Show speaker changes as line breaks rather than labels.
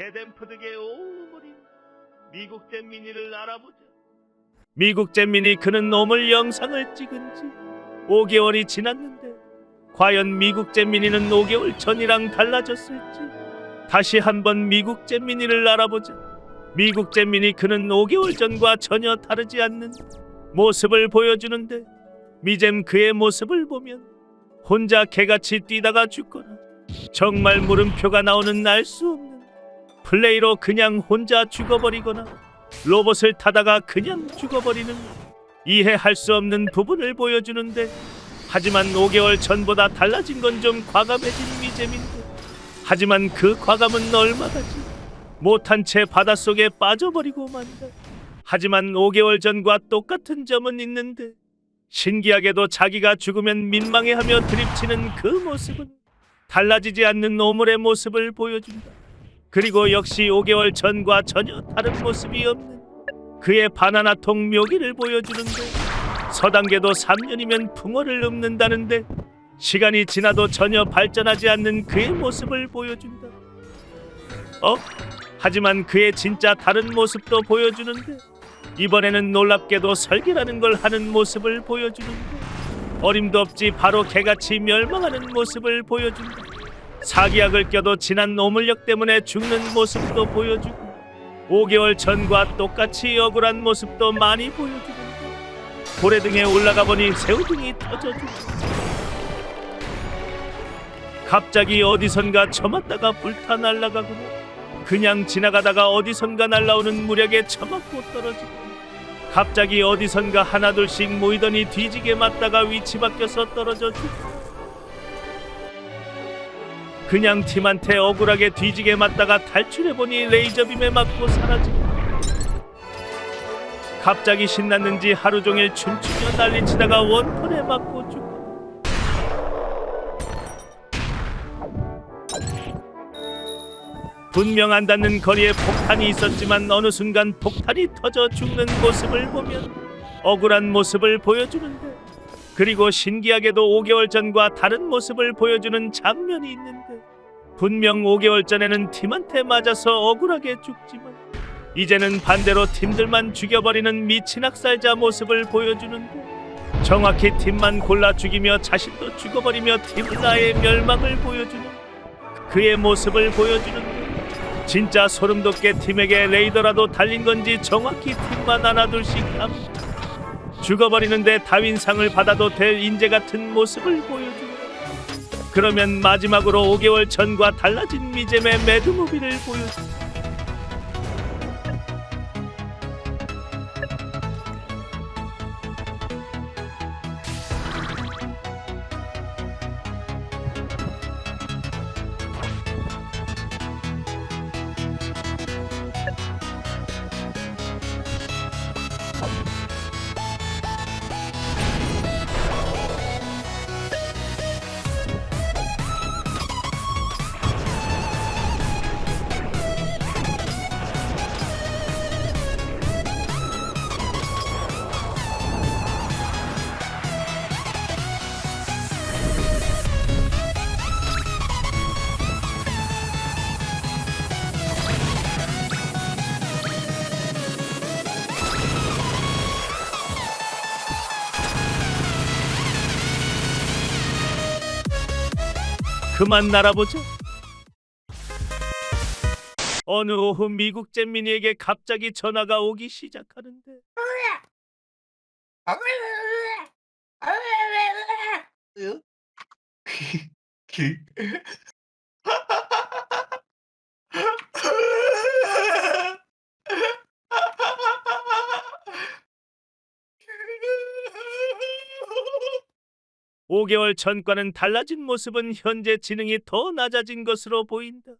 게덴푸드계 오물인 미국제 미니를 알아보자. 미국제 미니 그는 오물 영상을 찍은 지 5개월이 지났는데 과연 미국제 미니는 5개월 전이랑 달라졌을지 다시 한번 미국제 미니를 알아보자. 미국제 미니 그는 5개월 전과 전혀 다르지 않는 모습을 보여주는데 미잼 그의 모습을 보면 혼자 개같이 뛰다가 죽거나 정말 물음표가 나오는 알수 없는 플레이로 그냥 혼자 죽어버리거나 로봇을 타다가 그냥 죽어버리는 이해할 수 없는 부분을 보여주는데 하지만 5개월 전보다 달라진 건 좀 과감해진 미잼인데 하지만 그 과감은 얼마가지 못한 채 바닷속에 빠져버리고 만다 하지만 5개월 전과 똑같은 점은 있는데 신기하게도 자기가 죽으면 민망해하며 드립치는 그 모습은 달라지지 않는 오물의 모습을 보여준다. 그리고 역시 5개월 전과 전혀 다른 모습이 없는 그의 바나나 통 묘기를 보여주는데 서단계도 3년이면 붕어를 읊는다는데 시간이 지나도 전혀 발전하지 않는 그의 모습을 보여준다. 어? 하지만 그의 진짜 다른 모습도 보여주는데 이번에는 놀랍게도 설계라는 걸 하는 모습을 보여주는데 어림도 없지 바로 개같이 멸망하는 모습을 보여준다. 사기약을 껴도 지난 오물력 때문에 죽는 모습도 보여주고 5개월 전과 똑같이 억울한 모습도 많이 보여주는데 고래 등에 올라가 보니 새우 등이 터져주고 갑자기 어디선가 처맞다가 불타 날아가고 그냥 지나가다가 어디선가 날라오는 무력에 처맞고 떨어지고 갑자기 어디선가 하나둘씩 모이더니 뒤지게 맞다가 위치 바뀌어서 떨어져 죽고 그냥 팀한테 억울하게 뒤지게 맞다가 탈출해보니 레이저빔에 맞고 사라지고 갑자기 신났는지 하루 종일 춤추며 난리치다가 원펀에 맞고 죽고. 분명 안 닿는 거리에 폭탄이 있었지만 어느 순간 폭탄이 터져 죽는 모습을 보면 억울한 모습을 보여주는데 그리고 신기하게도 5개월 전과 다른 모습을 보여주는 장면이 있는데 분명 5개월 전에는 팀한테 맞아서 억울하게 죽지만 이제는 반대로 팀들만 죽여버리는 미친 학살자 모습을 보여주는데 정확히 팀만 골라 죽이며 자신도 죽어버리며 팀 나의 멸망을 보여주는 그의 모습을 보여주는데 진짜 소름 돋게 팀에게 레이더라도 달린 건지 정확히 팀만 하나둘씩 함 죽어버리는데 다윈상을 받아도 될 인재 같은 모습을 보여준다. 그러면 마지막으로 5개월 전과 달라진 미잼의 매드무비를 보여준다. 그만 날아보자. 어느 오후 미국 잼민이에게 갑자기 전화가 오기 시작하는데
응?
오 5개월 전과는 달라진 모습은 현재 지능이 더 낮아진 것으로 보인다.